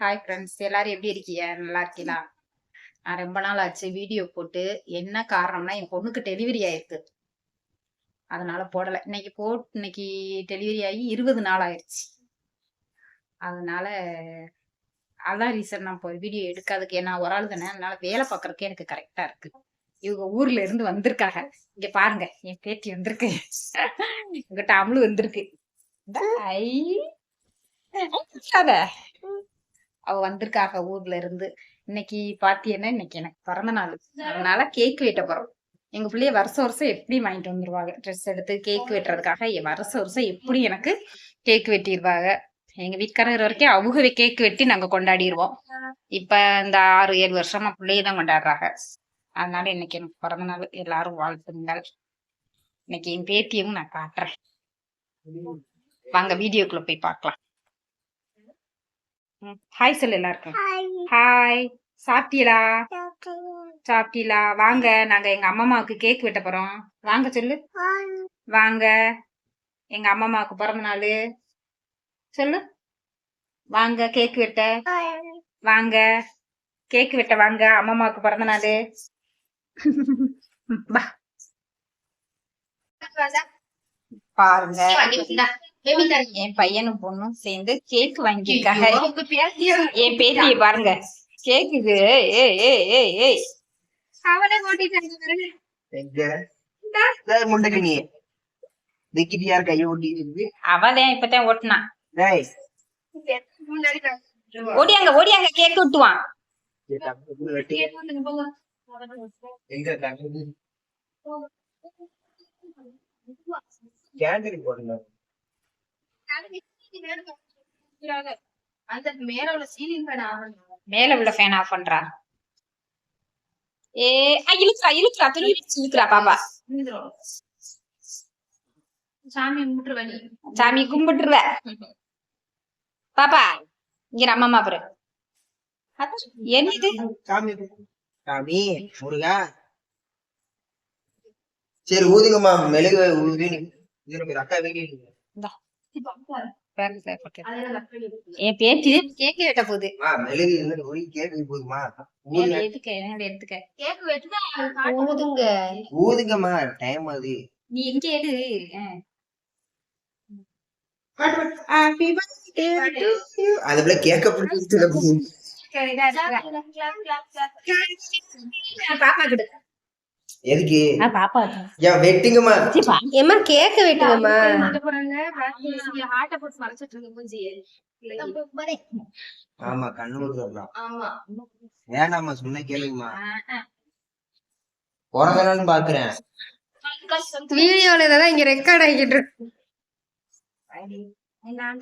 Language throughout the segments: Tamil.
ஹாய் ஃப்ரெண்ட்ஸ் எல்லாரும் எப்படி இருக்கீங்க? நல்லா இருக்கீங்களா? நான் ரொம்ப நாள் ஆச்சு. வீடியோ போட்டு என்ன காரணம்னா என் பொண்ணுக்கு டெலிவரி ஆயிருக்கு. அதனால போடலை. இன்னைக்கு போ இன்னைக்கு டெலிவரி ஆகி இருபது நாள் ஆயிடுச்சு. அதனால அதான் ரீசன் நான் இப்போ வீடியோ எடுக்காதுக்கு ஏன்னா ஒரு ஆள் தானே. அதனால வேலை பார்க்கறதுக்கு எனக்கு கரெக்டா இருக்கு. இவங்க ஊர்ல இருந்து வந்திருக்காங்க. இங்க பாருங்க. என் பேத்தி வந்திருக்கு. எங்கிட்ட அமுளு வந்திருக்கு. ஐ. அவ வந்திருக்காக ஊர்ல இருந்து. இன்னைக்கு பாத்தீங்கன்னா இன்னைக்கு எனக்கு பிறந்த நாள். அதனால கேக் வெட்ட போறோம். எங்க பிள்ளைய வருஷம் வருஷம் எப்படி வாங்கிட்டு வந்துருவாங்க? ட்ரெஸ் எடுத்து கேக் வெட்டுறதுக்காக வருஷம் வருஷம் எப்படி எனக்கு கேக் வெட்டிடுவாங்க எங்க வீட்டுக்காரர் வரைக்கும் அவங்க கேக் வெட்டி நாங்க கொண்டாடிடுவோம் இப்ப இந்த ஆறு ஏழு வருஷமா பிள்ளைய தான் கொண்டாடுறாங்க. அதனால இன்னைக்கு எனக்கு பிறந்த நாள். எல்லாரும் வாழ்த்துங்கள். இன்னைக்கு என் பேத்தியும் நான் காட்டுறேன். வாங்க வீடியோக்குள்ள போய் பார்க்கலாம். ஹாய் சொல்லு எல்லாருக்கும். ஹாய் சாப்பிட்டீங்களா? சாப்பிட்டீங்களா? வாங்க நாங்க எங்க அம்மாவுக்கு கேக் வெட்ட போறோம். வாங்க சொல்லு. வாங்க. எங்க அம்மாவுக்கு பிறந்த நாள். சொல்லு. வாங்க கேக் வெட்ட. வாங்க. கேக் வெட்ட வாங்க அம்மாவுக்கு பிறந்த நாள். பாருங்க. என் பையனும் பொண்ணும் சேர்ந்து கேக் வாங்கியிருக்காங்க. என் பேத்திய பாருங்க. கேக்குது ஏய் ஏய் ஏய் ஏய் எங்க? டேய், முண்டக்கு நீ. திக்கிட்டு யார் கையை ஓட்டிட்டு அவதான் இப்பதான் ஓட்டுனான். டேய் ஓடியாங்க ஓடியாங்க கேக் விட்டுவான்? கேண்டீன் போடுங்க. அந்த மேல உள்ள சீலிங் ஃபேன் மேல உள்ள ஆஃப் பண்றா. ஏ ஆ, இழுக்குறா இழுக்குறா துணி இழுக்குறா பாப்பா. சாமி வழி சாமி கும்பிட்டுருவ. பாப்பா இங்க அம்மா பாரு. அதான், என்னது? சாமி சாமி முருகா. சரி ஊதுங்கம்மா மெழுகு ஊதி அக்கா வீடு என் பேச்சு கேக்கு வெட்ட போகுது எடுத்துக்க என்னோட எடுத்துக்க கேக் வெட்டுதான் ஊதுங்க. ஊதுங்கம்மா டைம் அது நீ எங்க எடு அதுல பாப்பா கிட்ட. எதுக்கு? பாப்பா ஏன் வெட்டுங்கம்மா. ஏம்மா கேக்க வெட்டுங்கம்மா. போறாங்க? ஹார்ட்ட போட்டு மறைச்சிட்டு இருக்கு மூஞ்சி ஆமா கண்ணு ஊதுறலாம் ஆமா. வேணாம்மா சொன்ன கேளுங்கம்மா. பிறந்த பாக்குறேன். வீடியோல இதெல்லாம் இங்க ரெக்கார்ட் ஆகிட்டு இருக்கு. நான்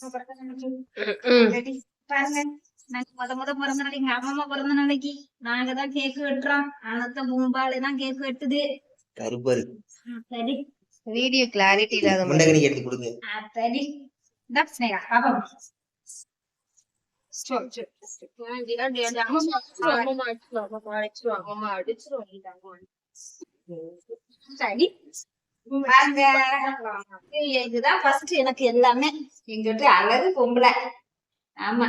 போறேன் ம். பாருங்க. நாங்க முத முத பிறந்த நாளைக்கு எங்க அம்மா பிறந்த நாளைக்கு நாங்க தான் கேக் வெட்டுறோம். அனத்த பூம்பாலு தான் கேக் வெட்டுது. கருப்பரு. சரி வீடியோ கிளாரிட்டி இல்லாத மாதிரி. முண்டகனிக்கு எடுத்து கொடுங்க. சரி இந்த ஸ்னேகா பாப்பா சரி. இதுதான் ஃபர்ஸ்ட் எனக்கு எல்லாமே. எங்க வீட்டு அழகு பொம்பளை. ஆமா.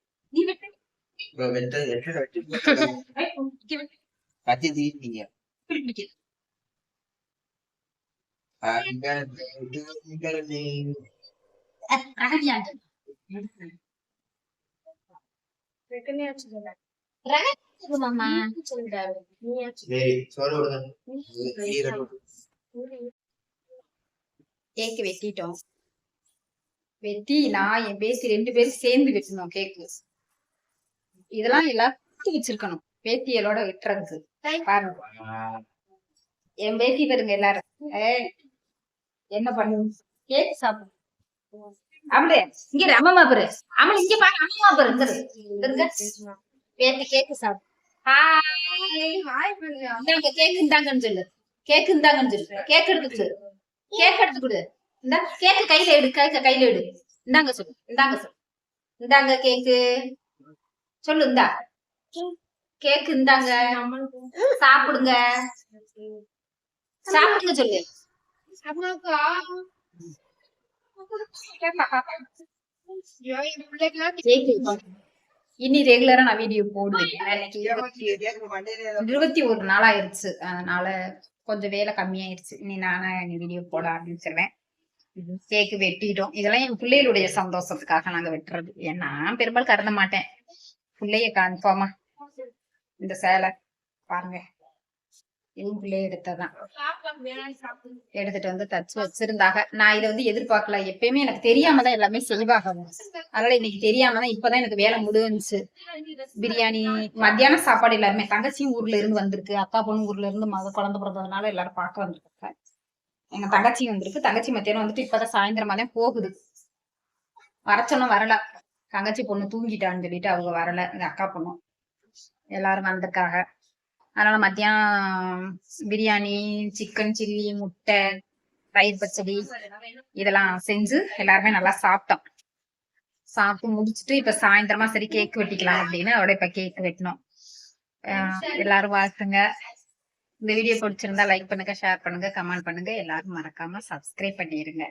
கத்தி கேக்கு வெட்டிட்டோம் வெட்டி நான் என் பேத்தி ரெண்டு பேரும் சேர்ந்து வெட்டணும் கேக்கு இதெல்லாம் எல்லாத்தையும் வச்சிருக்கணும். பேத்தியலோட வெட்டுறதுக்கு பாருங்க. என் பேத்தி பாருங்க எல்லாரும். என்ன பண்ணு கேக் சாப்பிடு. அமலே இங்க அம்மம்மா பாரு. அமல இங்க பாரு அம்மம்மா பாரு. பேத்தி கேக்கு சாப்பிடு. ஹாய் இந்தாங்க கேக் இந்தாங்கன்னு சொல்லு. கேக் இந்தாங்கன்னு சொல்லு. கேக் எடுத்து கொடு. கேக் எடுத்து கொடு. இந்த கேக்கு கையில எடு கேக்க கையில எடு. இந்தாங்க சொல்லு. இந்தாங்க சொல்லு. இந்தாங்க கேக்கு. சொல்லு இந்தா. கேக் இந்தாங்க. சாப்பிடுங்க. சாப்பிடுங்க சொல்லு. கேக்கு இனி ரெகுலரா நான் வீடியோ போடுவேன். இருபத்தி- ஒரு நாள் ஆயிருச்சு அதனால கொஞ்சம் வேலை கம்மியாயிருச்சு. இனி நானே வீடியோ போட ஆரம்பிச்சிருவேன். கேக்கு வெட்டிட்டோம். இதெல்லாம் என் பிள்ளைகளுடைய சந்தோஷத்துக்காக நாங்க வெட்டுறது. ஏன்னா பெரும்பாலும் கறந்த மாட்டேன். பிள்ளைய கன்ஃபார்மா இந்த சேலை பாருங்க. என் பிள்ளைய எடுத்ததான் எடுத்துட்டு வந்து தச்சு வச்சிருந்தாங்க. நான் இதை வந்து எதிர்பார்க்கல. எப்பயுமே எனக்கு தெரியாம தான் எல்லாமே செய்வாங்க அதனால இன்னைக்கு தெரியாம தான் இப்பதான் எனக்கு வேலை முடிஞ்சுச்சு. பிரியாணி மத்தியானம் சாப்பாடு எல்லாருமே. தங்கச்சியும் ஊர்ல இருந்து வந்திருக்கு. அக்கா பொண்ணு ஊர்ல இருந்து மக குழந்தை பிறந்ததுனால எல்லாரும் பார்க்க வந்திருக்காங்க. எங்க தங்கச்சி வந்திருக்கு. தங்கச்சி மத்தியானம் வந்துட்டு இப்பதான் சாயந்தரமா தான் போகுது. வர சொன்ன வரல. தங்கச்சி பொண்ணு தூங்கிட்டான்னு சொல்லிட்டு அவங்க வரல. இந்த அக்கா பொண்ணும் எல்லாரும் வந்திருக்காங்க அதனால மத்தியானம் பிரியாணி சிக்கன் சில்லி முட்டை தயிர் பச்சடி இதெல்லாம் செஞ்சு எல்லாருமே நல்லா சாப்பிட்டோம். சாப்பிட்டு முடிச்சுட்டு இப்ப சாயந்தரமா சரி கேக் வெட்டிக்கலாம் அப்படின்னு அவட இப்ப கேக் வெட்டினோம். ஆஹ் எல்லாரும் வாழ்த்துங்க. இந்த வீடியோ பிடிச்சிருந்தா லைக் பண்ணுங்க ஷேர் பண்ணுங்க கமெண்ட் பண்ணுங்க. எல்லாரும் மறக்காம சப்ஸ்கிரைப் பண்ணிருங்க.